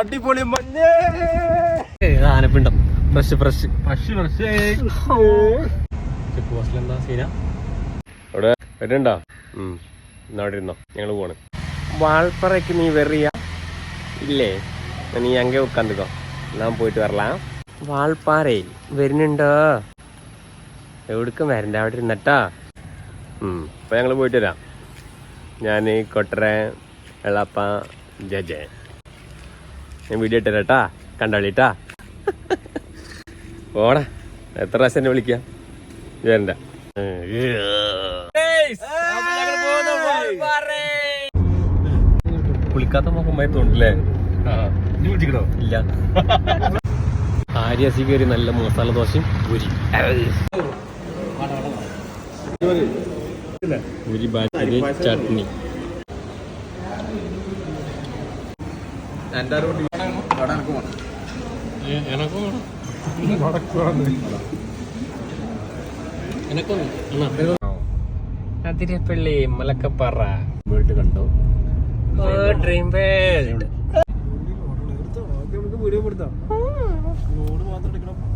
അടിപൊളി മഞ്ഞേ. ആനപ്പിണ്ടം. Fresh fresh. Fresh fresh. Check പോസ്റ്റിൽ എന്താ സീന? അവിടെ വരുന്നുണ്ടോ? അവിടെ ഇരുന്നോ? ഞങ്ങൾ പോണ് വാൾപ്പറയ്ക്ക് നീ വെറിയ. ഇല്ലേ? നീ അങ്ങേ ഉക്കാந்துക്കോ ഞാൻ പോയിട്ട് വരലാം. വാൾപ്പാറേ വരുന്നുണ്ടോ? എവിടേക്കും വരണ്ട അവിടെ ഇരുന്നട്ടാ. അപ്പൊ ഞങ്ങൾ പോയിട്ട് വരാം. ഞാൻ കൊട്ടര എളപ്പ ജജ. ഞാൻ വീഡിയോ ഇട്ടരട്ടാ കണ്ടാളിട്ടാ. ഓടാ എത്ര പ്രാവശ്യം എന്നെ വിളിക്കാം? വരണ്ട. കുളിക്കാത്ത മുഖമായി തോന്നില്ലേ ഇല്ല. ആര്യസി കയറി നല്ല മസാല ദോശയും പൂരി. പൂരി ബാജി ചട്നി. അതിരപ്പള്ളി മലക്കപ്പാറ. വീട്ട് കണ്ടു. ഡ്രീം വേൾഡ് ഇതിലാണ്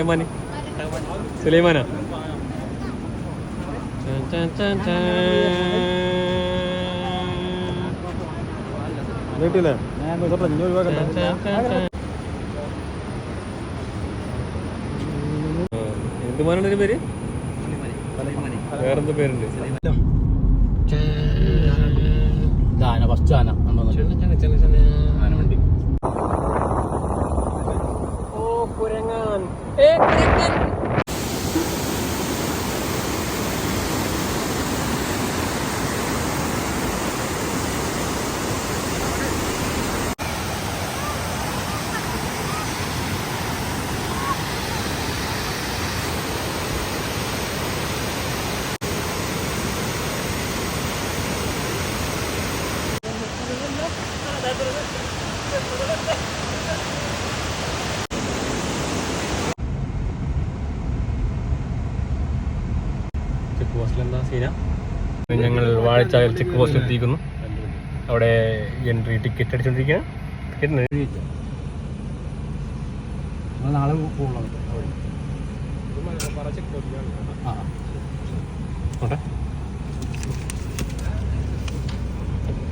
ഏമാന് സുലൈമാനാ. നീട്ടില്ലേ ചാൻ, ചാൻ, ചാൻ, ചാൻ. ആ, എന്ത് മാനാണ് ഇതിന്റെ പേര്? വേറെന്ത് പേരുണ്ട്? ഫസ്റ്റ് ആന ആന വണ്ടി ഓ കുരങ്ങാൻ ചെക്ക് ഞങ്ങൾ വാഴച്ചാൽ ചെക്ക് പോസ്റ്റ് എത്തിയിരിക്കുന്നു. അവിടെ എൻട്രി ടിക്കറ്റ് അടിച്ചോണ്ടിരിക്കുകയാണ്. ടിക്കറ്റ് നാളെ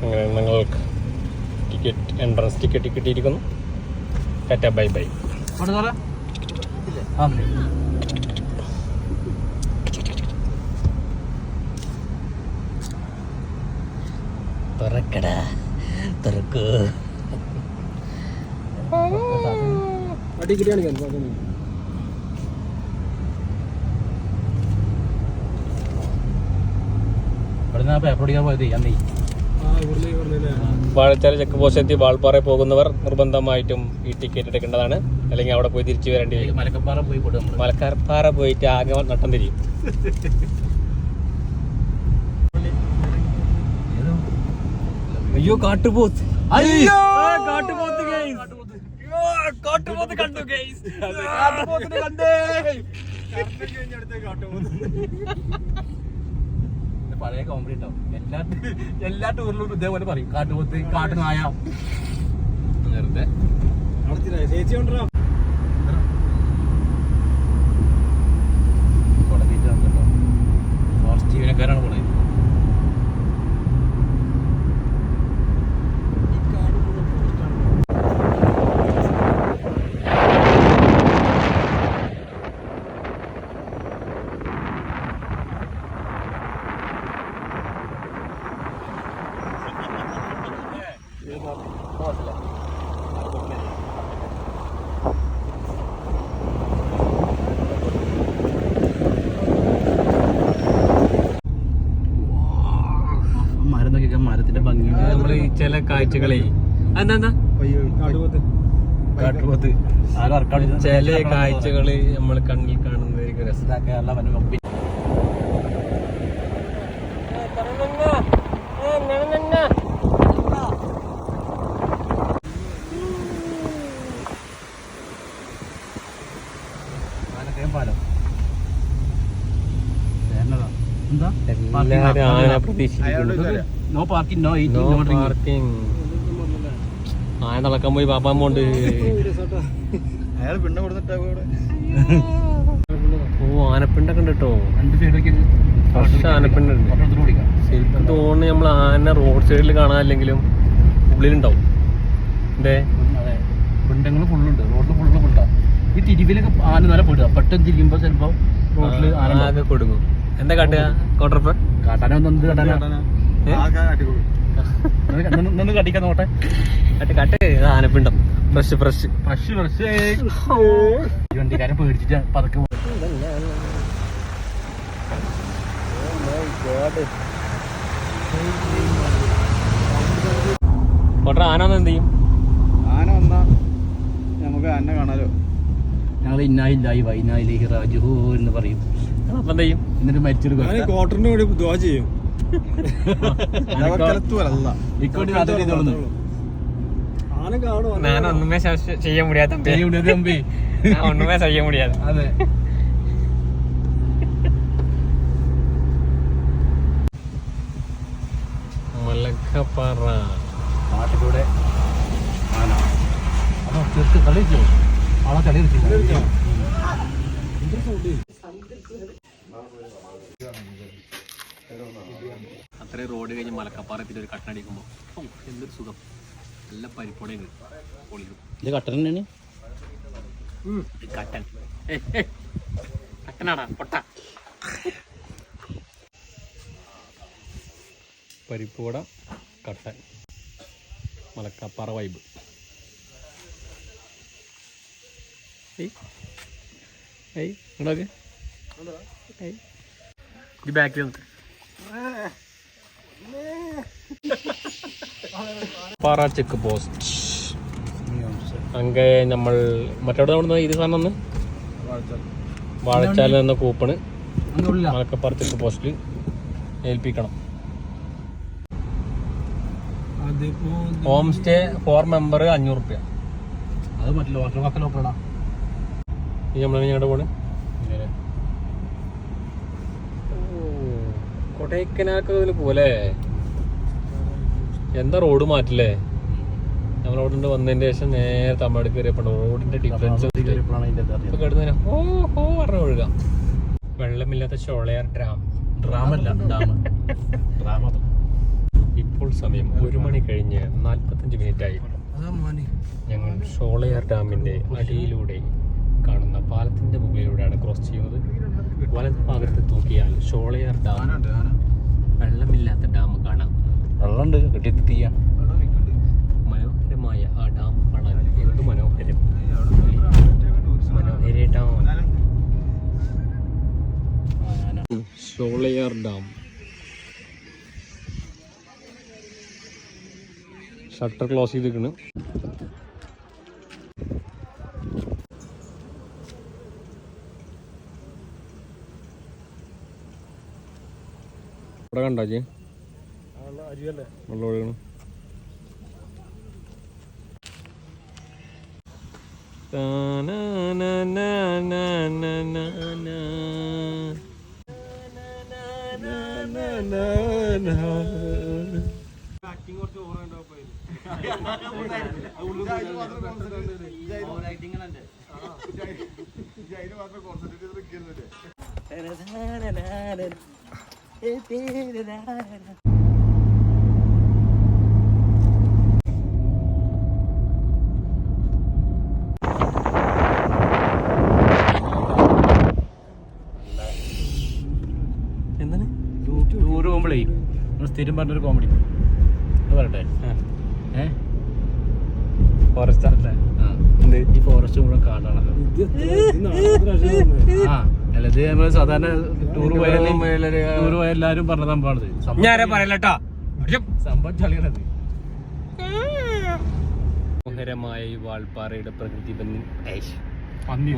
അങ്ങനെ ഞങ്ങൾക്ക് ടിക്കറ്റ് എൻട്രൻസ് ടിക്കറ്റ് കിട്ടിയിരിക്കുന്നു. Tata bye bye. ആ തുറക്കടാ. തുറക്കൂ. വാഴച്ചാൽ ചെക്ക് പോസ്റ്റ് എത്തി വാൾപ്പാറ പോകുന്നവർ നിർബന്ധമായിട്ടും ഈ ടിക്കറ്റ് എടുക്കേണ്ടതാണ്. അല്ലെങ്കിൽ അവിടെ പോയി തിരിച്ചു വരേണ്ടി വരും. മലക്കപ്പാറ പോയി മലക്കപ്പാറ പോയിട്ട് ആകെ നട്ടം തിരിയും. അയ്യോ കാട്ടുപോത്ത്. അയ്യോ! കാട്ടുപോത്ത് guys. അയ്യോ, കാട്ടുപോത്ത് കണ്ടു. കാട്ടുപോത്തിനെ കണ്ടേ. പഴയ കോമഡി ഉണ്ടാവും എല്ലാ എല്ലാ ടൂറിലും ഇതേപോലെ പറയും. കാട്ടുപോത്ത് കാട്ടുനായ. വെറുതെ. ചേച്ചി കൊണ്ടുവരാം. കാഴ്ചകളെ എന്താ ചില കാഴ്ചകൾ നമ്മൾ കണ്ണിൽ കാണുന്നതായിരിക്കും രസം? എന്താ? No parking no no eating parking ആന നടക്കാൻ പോയി പാപ്പാൻ അയാൾ പിന്നെ കൊടുത്തിട്ടാ ഓ ആനപ്പിണ്ടൊക്കെ ഉണ്ട് കേട്ടോ. ഉണ്ട്. ആനപ്പിണ്ടുണ്ട് ശരിക്കും തോന്നുന്നു നമ്മൾ ആന റോഡ് സൈഡിൽ കാണാനില്ലെങ്കിലും ഉള്ളിലുണ്ടാവും. എന്തേ? അതെ. പിണ്ടങ്ങൾ ഫുള്ളുണ്ട് റോഡിൽ ഫുള്ള് പിണ്ടാ ഈ തിരിവിലൊക്കെ ആന നല്ല പെടുക. പെട്ടെന്ന് തിരിയുമ്പോ ചിലപ്പോ റോഡിൽ ആനൊക്കെ കൊടുക്കും എന്താ കാട്ടുക? കോട്ടറപ്പ് കാട്ടാനൊന്നും കാട്ടാനാ? നിന്ന് കട്ടിക്കാൻ കടിക്കാൻ നോട്ടെ കട്ട് കട്ട്. ആനപ്പിണ്ടം. ഫ്രഷ് ഫ്രഷ് ഫ്രഷ് ഫ്രഷ് വണ്ടിക്കാരെ വണ്ടിക്കാരൻ പേടിച്ചിട്ട് പതുക്കെ പോയി. കോട്ടറ ആന വന്നാ എന്ത് ചെയ്യും? ആന വന്നാ നമുക്ക് ആനെ കാണാലോ. ഞങ്ങൾ ഇന്നായില്ലായി വൈനായിലേക്ക് രാജു എന്ന് പറയും. അപ്പൊ എന്ത് ചെയ്യും? എന്നിട്ട് മരിച്ചൊരു ക്വാർട്ടറിന് വേണ്ടി ദ്വാ ചെയ്യും. മലക്കപ്പാറ ആന കളിച്ചോ? ആളെ കളി കളിച്ചു? അത്രയും റോഡ് കഴിഞ്ഞ് ഒരു കട്ടൻ ഒരു കട്ടനടിക്കുമ്പോൾ എന്തൊരു സുഖം. നല്ല പരിപ്പോടെയാണ് പൊളിക്കും ഇത് കട്ടൻ തന്നെയാണ്. കട്ടൻ. കട്ടനാടാ പൊട്ട. പരിപ്പുവട കട്ടൻ. മലക്കപ്പാറ വൈബ് ഏയ് ഏയ് ഇങ്ങോട്ടൊക്കെ ഏയ്. ഈ ബാക്കിൽ വന്നിട്ട്. പാറ ചെക്ക് പോസ്റ്റ്. അങ്ങേ നമ്മൾ മറ്റവിടെ നമ്മൾ ഇത് സാധനം ഒന്ന് വാഴച്ചാല എന്ന കൂപ്പണ്. മലക്കപ്പാറ ചെക്ക് പോസ്റ്റിൽ ഏൽപ്പിക്കണം. ഹോം സ്റ്റേ ഫോർ മെമ്പർ അഞ്ഞൂറ് റുപ്യ. അത് പറ്റില്ല ഞങ്ങളുടെ പോണ്? കൊടൈക്കനാലൊക്കെ ഇതിൽ പോലെ എന്താ റോഡ് മാറ്റില്ലേ? നമ്മൾ അവിടെ വന്നതിന് ശേഷം നേരെ തമിഴ്നാട് കയറിയപ്പോൾ റോഡിന്റെ ഡിഫറൻസ് ഇപ്പൊ. കിടന്നതിന് ഹോ ഹോ പറഞ്ഞ ഒഴുകാം. വെള്ളമില്ലാത്ത ഷോളയാർ ഡ്രാം ഡ്രാമല്ല ഡ്രാമ. ഇപ്പോൾ സമയം ഒരു മണി കഴിഞ്ഞ് നാൽപ്പത്തഞ്ച് മിനിറ്റ് ആയി ഞങ്ങൾ ഷോളയാർ ഡാമിന്റെ അടിയിലൂടെ കാണുന്ന പാലത്തിന്റെ മുകളിലൂടെയാണ് ക്രോസ് ചെയ്യുന്നത്. വലത് ഭാഗത്ത് തൂക്കിയാൽ ഷോളയാർ ഡാം. വെള്ളമില്ലാത്ത ഡാം കാണാം. വെള്ളമുണ്ട് കെട്ടി തീയ. മനോഹരമായ ആ ഡാം കാണാൻ എന്ത് മനോഹരം. മനോഹര dam. Sholayar dam. Shutter close ചെയ്തിരിക്കണ്. ജി അരിയല്ലേ? വെള്ളം ഒഴുകണം എന്താണ്? ടൂർ പോകുമ്പോഴേ നമ്മൾ സ്ഥിരം പറഞ്ഞൊരു കോമഡി അത് പറയട്ടെ. ഏ? ഫോറസ്റ്റ്. ഈ ഫോറസ്റ്റ് മുഴുവൻ കാടാണല്ലോ ആ. അല്ല ഇത് നമ്മൾ സാധാരണ ടൂർ പോയാലും ടൂർ പോയ എല്ലാരും പറഞ്ഞ സംഭവമാണിത് സംഭവം ഞാനാ പറയലട്ടോ? സംഭവം ചളിയാണത് മനോഹരമായ ഈ വാൾപ്പാറയുടെ പ്രകൃതി ഭംഗി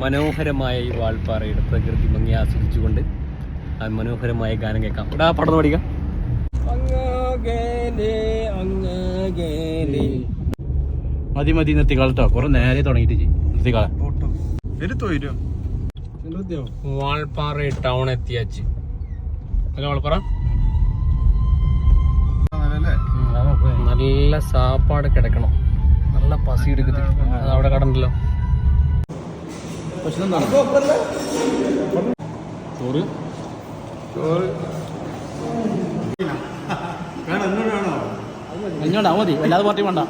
മനോഹരമായ ഈ വാൾപ്പാറയുടെ പ്രകൃതി ഭംഗി ആസ്വദിച്ചുകൊണ്ട് ആ മനോഹരമായ ഗാനം കേൾക്കാം. ഇവിടെ പടം പഠിക്കാം. മതി മതി നിർത്തിക്കാളട്ടോ കുറെ നേരെ തുടങ്ങിയിട്ട് ചെയ്യും. നിർത്തിക്കാളെ. വാൾപ്പാറ ടൗൺ എത്തിയാച്ച് അല്ല വാൾപ്പാറ? നല്ല സാപ്പാട് കിടക്കണം. നല്ല പസി എടുക്കുന്നത് അവിടെ കടണ്ടല്ലോ ചോറ്. ഇങ്ങോട്ടാ മതി. വല്ലാതെ പാർട്ടി വേണ്ട.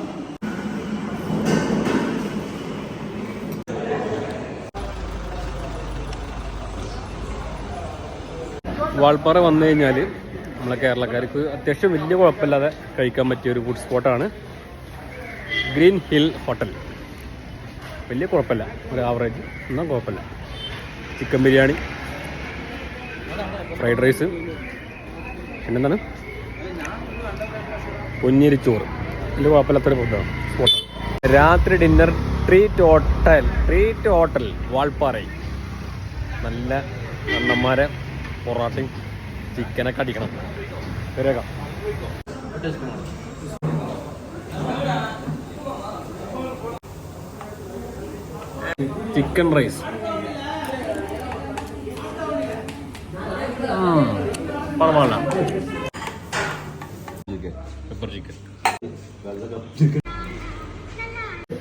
വാൾപ്പാറ വന്നു കഴിഞ്ഞാൽ നമ്മളെ കേരളക്കാർക്ക് അത്യാവശ്യം വലിയ കുഴപ്പമില്ലാതെ കഴിക്കാൻ പറ്റിയ ഒരു ഫുഡ് സ്പോട്ടാണ് ഗ്രീൻ ഹിൽ ഹോട്ടൽ വലിയ കുഴപ്പമില്ല. ഒരു ആവറേജ് എന്നാൽ കുഴപ്പമില്ല. ചിക്കൻ ബിരിയാണി ഫ്രൈഡ് റൈസ് പിന്നെന്താണ്? പൊന്നിരിച്ചോറ് വലിയ കുഴപ്പമില്ലാത്തൊരു ഫുഡാണ് സ്പോട്ടാണ് രാത്രി dinner treat hotel treat hotel Valparai നല്ല അണ്ണന്മാരെ പൊറാട്ടയും ചിക്കനൊക്കെ അടിക്കണം. വരേക്കാം chicken rice പണമാണ pepper chicken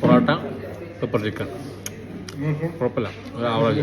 parotta pepper chicken കുഴപ്പമില്ല. ഒരു ആവറേജ്.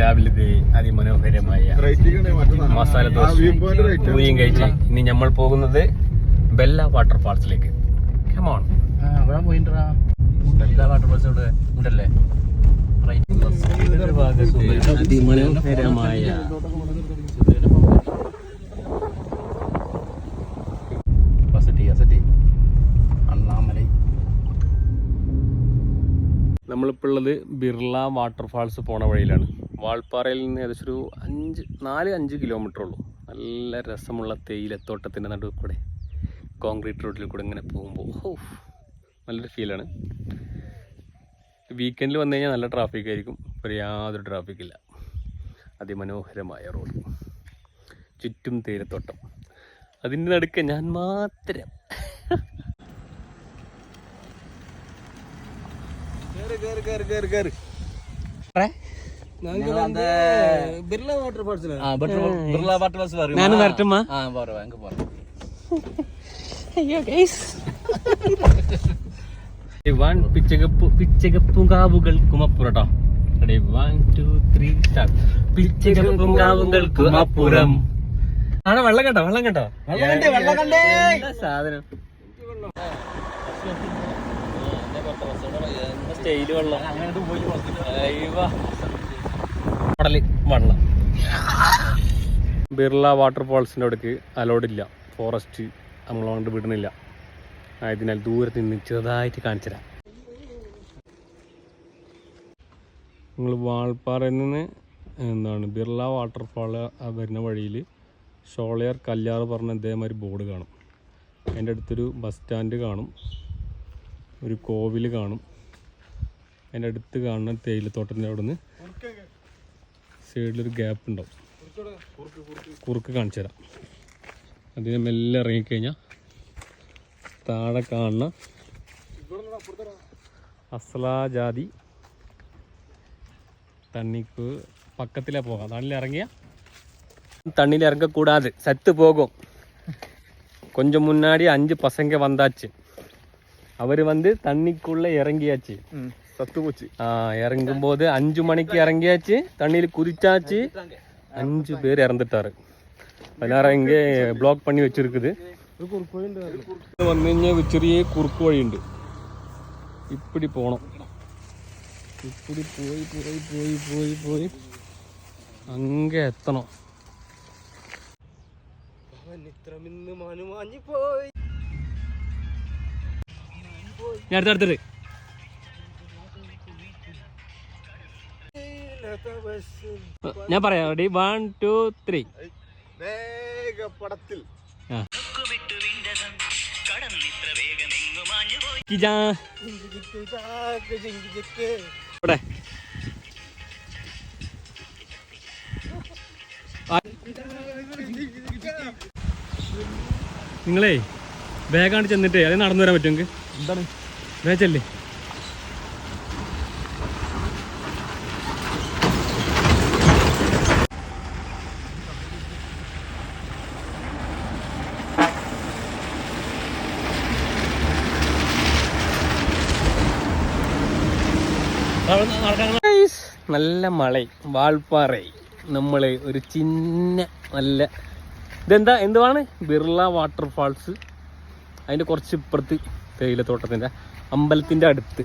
രാവിലത്തെ അതിമനോഹരമായ മസാല ദോശ പൂരിയും കഴിച്ച് ഇനി നമ്മൾ പോകുന്നത് Bella വാട്ടർഫാൾസിലേക്ക് come on Bella water bus ഇവിടെ ഉണ്ടല്ലേ? അതിമനോഹരമായ നമ്മളിപ്പോൾ ഉള്ളത് ബിർള വാട്ടർഫാൾസ് പോണ വഴിയിലാണ്. വാൾപ്പാറയിൽ നിന്ന് ഏകദേശം ഒരു അഞ്ച് നാല് അഞ്ച് കിലോമീറ്റർ ഉള്ളൂ. നല്ല രസമുള്ള തേയിലത്തോട്ടത്തിന്റെ നടുവിൽ കൂടെ കോൺക്രീറ്റ് റോഡിൽ കൂടെ ഇങ്ങനെ പോകുമ്പോൾ. ഓ നല്ലൊരു ഫീലാണ് വീക്കെൻഡിൽ വന്നു കഴിഞ്ഞാൽ നല്ല ട്രാഫിക് ആയിരിക്കും. ഒരു യാതൊരു ട്രാഫിക് ഇല്ല. അതിമനോഹരമായ റോഡ് ചുറ്റും തേയിലത്തോട്ടം. അതിന്റെ നടുക്ക് ഞാൻ മാത്രം. ബിർള വാട്ടർ ബസ് ഞാൻ വരട്ടുമ്മ ആ പോരാ എങ്ക പോരാ. വൺ പിച്ചകപ്പു പിച്ചകപ്പുങ്കാവുകൾക്കും അപ്പുറട്ടോ ready one two three start പിച്ചകപ്പുങ്കാവുകൾക്കും അപ്പുറം. ആണ് വെള്ളം കേട്ടോ വെള്ളം കേട്ടോ വെള്ളം കണ്ടേ, വെള്ളം കണ്ടേ. സാധനം? സ്റ്റൈൽ വെള്ളം? അയ്യോ. കടൽ വെള്ളം. ബിർള വാട്ടർഫാൾസിന്റെ അവിടേക്ക് അലോഡില്ല ഫോറസ്റ്റ് നമ്മളോണ്ട് വിടുന്നില്ല. ആയതിനാൽ ദൂരത്ത് നിന്ന് ചെറുതായിട്ട് കാണിച്ചു നിങ്ങൾ വാൾപ്പാറയിൽ നിന്ന് എന്താണ് ബിർള വാട്ടർഫാൾ വരുന്ന വഴിയിൽ ഷോളയാർ കല്യാറ് പറഞ്ഞ ഇതേമാതിരി ബോർഡ് കാണും. അതിന്റെ അടുത്തൊരു ബസ് സ്റ്റാൻഡ് കാണും. ഒരു കോവിൽ കാണും. അതിന്റെ അടുത്ത് കാണുന്ന തേയിലത്തോട്ടത്തിന്റെ അവിടെ നിന്ന് സൈഡിലൊരു ഗ്യാപ്പ് ഉണ്ടാവും കുറുക്ക് കാണിച്ചു തരാം അതിന് മെല്ലെ ഇറങ്ങിക്കഴിഞ്ഞാൽ താഴെ കാണുന്ന അസ്ലാ ജാതി തണ്ണിക്ക് പക്കത്തിലേ പോകാം തണ്ണിൽ ഇറങ്ങിയ தண்ணியில் இறங்கக்கூடாது சத்து போகும் கொஞ்சம் முன்னாடி அஞ்சு பசங்க வந்தாச்சு அவர் வந்து தண்ணிக்குள்ளே இறங்கியாச்சு സത്തുപൂച്ചി ஆ, இறங்கும்போது அஞ்சு மணிக்கு இறங்கியாச்சு தண்ணியில் குதிச்சாச்சு அஞ்சு பேர் இறந்துட்டாரு அதனால இங்கே பிளாக் பண்ணி வச்சிருக்குது വന്നു കഴിഞ്ഞാൽ ഒരു ചെറിയ കുറുക്ക് വഴിയുണ്ട് ഇപ്പിടി പോണം ഇപ്പിടി പോയി പോയി പോയി പോയി പോയി അങ്ങേ എത്തണം ഞാൻ അടുത്ത ഞാൻ പറയാം. റെഡി വൺ ടു ത്രീ പടത്തിൽ ആ. കിജാ. ഇവിടെ. നിങ്ങളേ വേഗാണ് ചെന്നിട്ട്. അത് നടന്നു വരാൻ പറ്റും എന്താണ്? വേഗല്ലേ നല്ല മഴ വാൾപ്പാറ നമ്മൾ ഒരു ചിന്ന നല്ല ഇതെന്താ എന്തുവാണ്? ബിർള വാട്ടർഫാൾസ് അതിന്റെ കുറച്ച് ഇപ്പുറത്ത് തേയിലത്തോട്ടത്തിന്റെ അമ്പലത്തിന്റെ അടുത്ത്.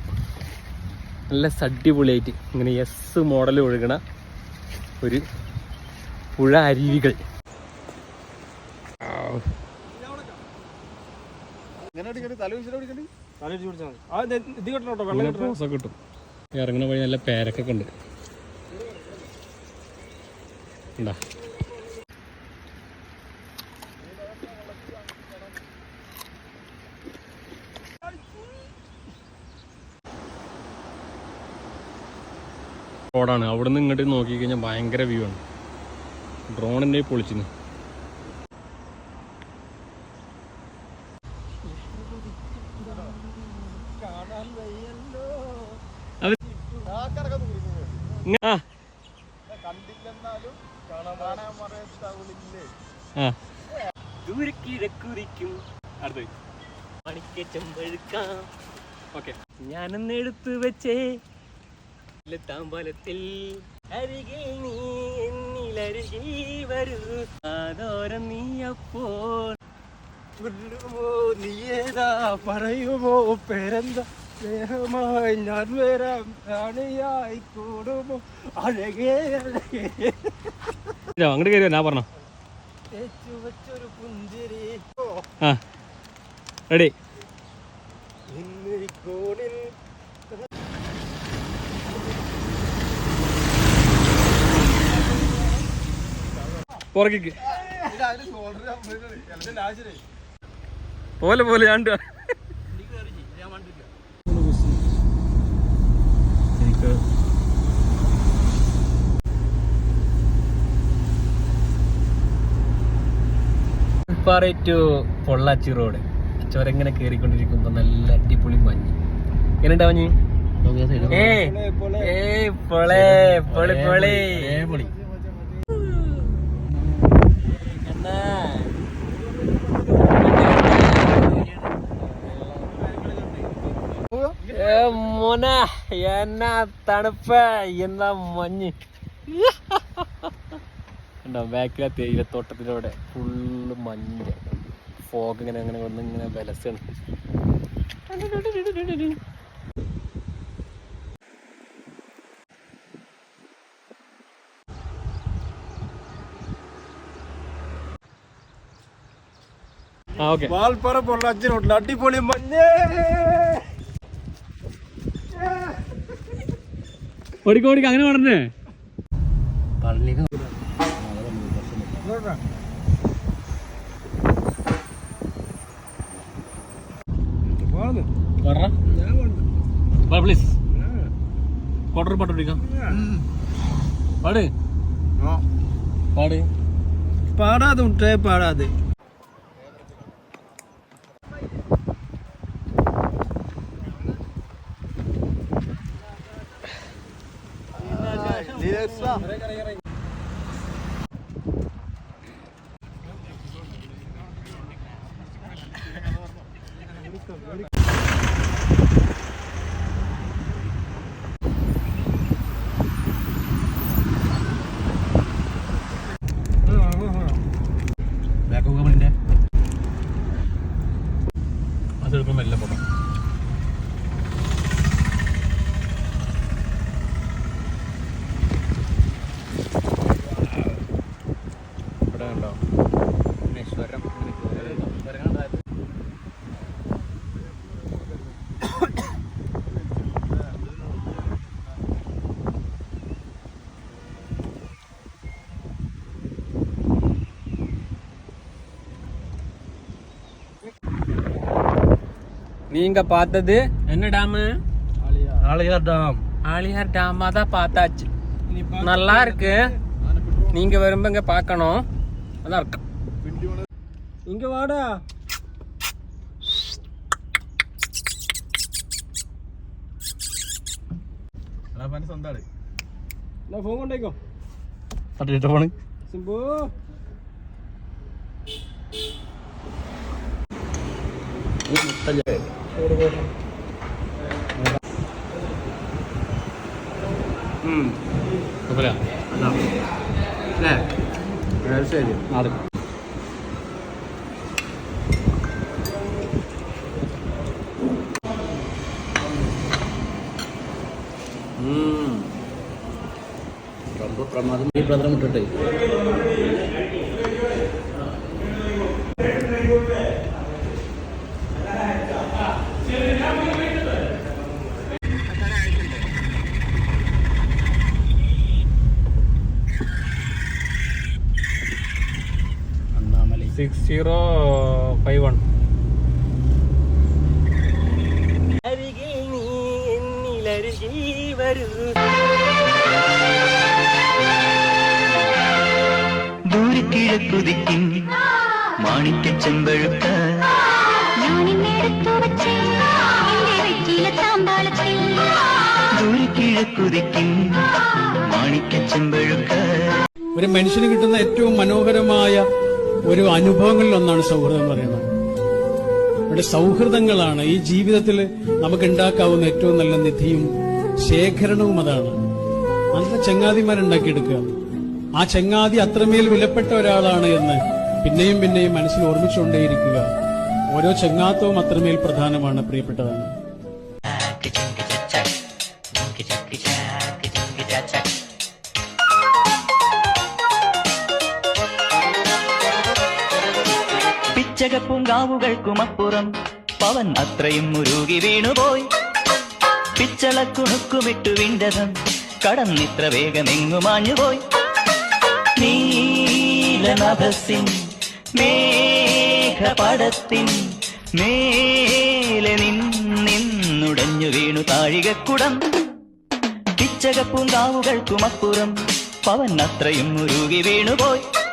നല്ല സടിപൊളിയായിട്ട് ഇങ്ങനെ എസ് മോഡൽ ഒഴുകണ ഒരു പുഴ അരുവികൾ. കിട്ടും. ഇറങ്ങണ വഴി നല്ല പേരക്കൊക്കെ ഉണ്ട് ഉണ്ടാ? റോഡാണ്. അവിടെ നിന്ന് ഇങ്ങോട്ട് നോക്കി കഴിഞ്ഞാൽ ഭയങ്കര വ്യൂ ആണ്. ഡ്രോണിന്റെ പൊളിച്ചിന്. ഞാനൊന്ന് എടുത്തു വെച്ചേ. താമ്പലത്തിൽ അരികിൽ നീ എന്നിലരികിൽ വരൂ. ആദോരം നീ അപ്പോൾ ഏതാ പറയുമോ പേരെന്താ? സ്നേഹമായി ഞാൻ വരാം. റാണിയായി കൂടുമോ? അഴകേ അഴകേ. അങ്ങോട്ട് കയറിയോ ഞാൻ പറഞ്ഞോ. വെച്ചൊരു പുഞ്ചിരി ആ റെഡി. ഇന്ന് കോണിൽ പുറകിക്ക് പോലെ പോലെ ഞാൻ എനിക്ക് പാറ ടു പൊള്ളാച്ചി റോഡ്. ചുരങ്ങനെ കയറിക്കൊണ്ടിരിക്കുമ്പോ നല്ല അടിപൊളി മഞ്ഞ്. എങ്ങനെയുണ്ടാ മഞ്ഞ്? ഏ ഏയ് പൊളേ പൊളി. പൊളി പൊളി എന്നാ ഏ മോന എന്നാ തണുപ്പ്? എന്നാ മഞ്ഞ്? ഉണ്ടോ ബാക്കിലെ തേയിലത്തോട്ടത്തിലൂടെ ഫുള്ള് മഞ്ഞ്. ഫോഗ് ഇങ്ങനെ അങ്ങനെ വന്ന് ഇങ്ങനെ ഓക്കെ. വാൽപ്പറ പൊള്ളാച്ചി റോഡിൽ അടിപൊളി മഞ്ഞേ. ഓടിക്കോ ഓടിക്കോ അങ്ങനെ പറഞ്ഞേ. പ്ലീസ് ക്വാർട്ടർ പാട്ട് പിടിക്കാം പാട്. പാട്. പാടാതെ പാടാതെ. Yes, sir. நீங்க பார்த்தது என்ன dam Aliyar dam Aliyar dam தான் பார்த்தாச்சு நல்லா இருக்கு நீங்க வரும்ப இங்க பார்க்கணும் நல்லா இருக்கு இங்க வாடா സ്വന്തമാണ് நான் போன் கொண்டேக்கோ തട്ടിട്ട് പോണ് சிம்பு ശരി അതെ ഉം. ரொம்ப பிரமாதம் ഈ ദൂരക്കിഴക്കുതിക്കും മാണിക്യ ചെമ്പഴുക്ക ഒരു മനുഷ്യന് കിട്ടുന്ന ഏറ്റവും മനോഹരമായ ഒരു അനുഭവങ്ങളിൽ ഒന്നാണ് സൗഹൃദം എന്ന് പറയുന്നത്. നമ്മുടെ സൗഹൃദങ്ങളാണ്. ഈ ജീവിതത്തിൽ നമുക്ക് ഉണ്ടാക്കാവുന്ന ഏറ്റവും നല്ല നിധിയും ശേഖരണവും അതാണ്. നല്ല ചങ്ങാതിമാരുണ്ടാക്കിയെടുക്കുക. ആ ചങ്ങാതി അത്രമേൽ വിലപ്പെട്ട ഒരാളാണ് എന്ന് പിന്നെയും പിന്നെയും മനസ്സിൽ ഓർമ്മിച്ചുകൊണ്ടേയിരിക്കുക. ഓരോ ചങ്ങാത്തവും അത്രമേൽ പ്രധാനമാണ് പ്രിയപ്പെട്ടതാണ് പിച്ചകപ്പൂങ്കാവുകൾക്കുമപ്പുറം പവൻ അത്രയും മുരുകി വീണുപോയി. പിച്ചളക്കുണുക്കുമിട്ടു വിണ്ടതം കടന്നിത്ര വേഗമെങ്ങുമാഞ്ഞുപോയി നീലനഭസിൻ മേഘപടത്തിൻ മേലെ നിന്നുടഞ്ഞു വീണു താഴികക്കുടം. പിച്ചകപ്പൂങ്കാവുകൾക്കുമപ്പുറം പവൻ അത്രയും മുരുകി വീണുപോയി.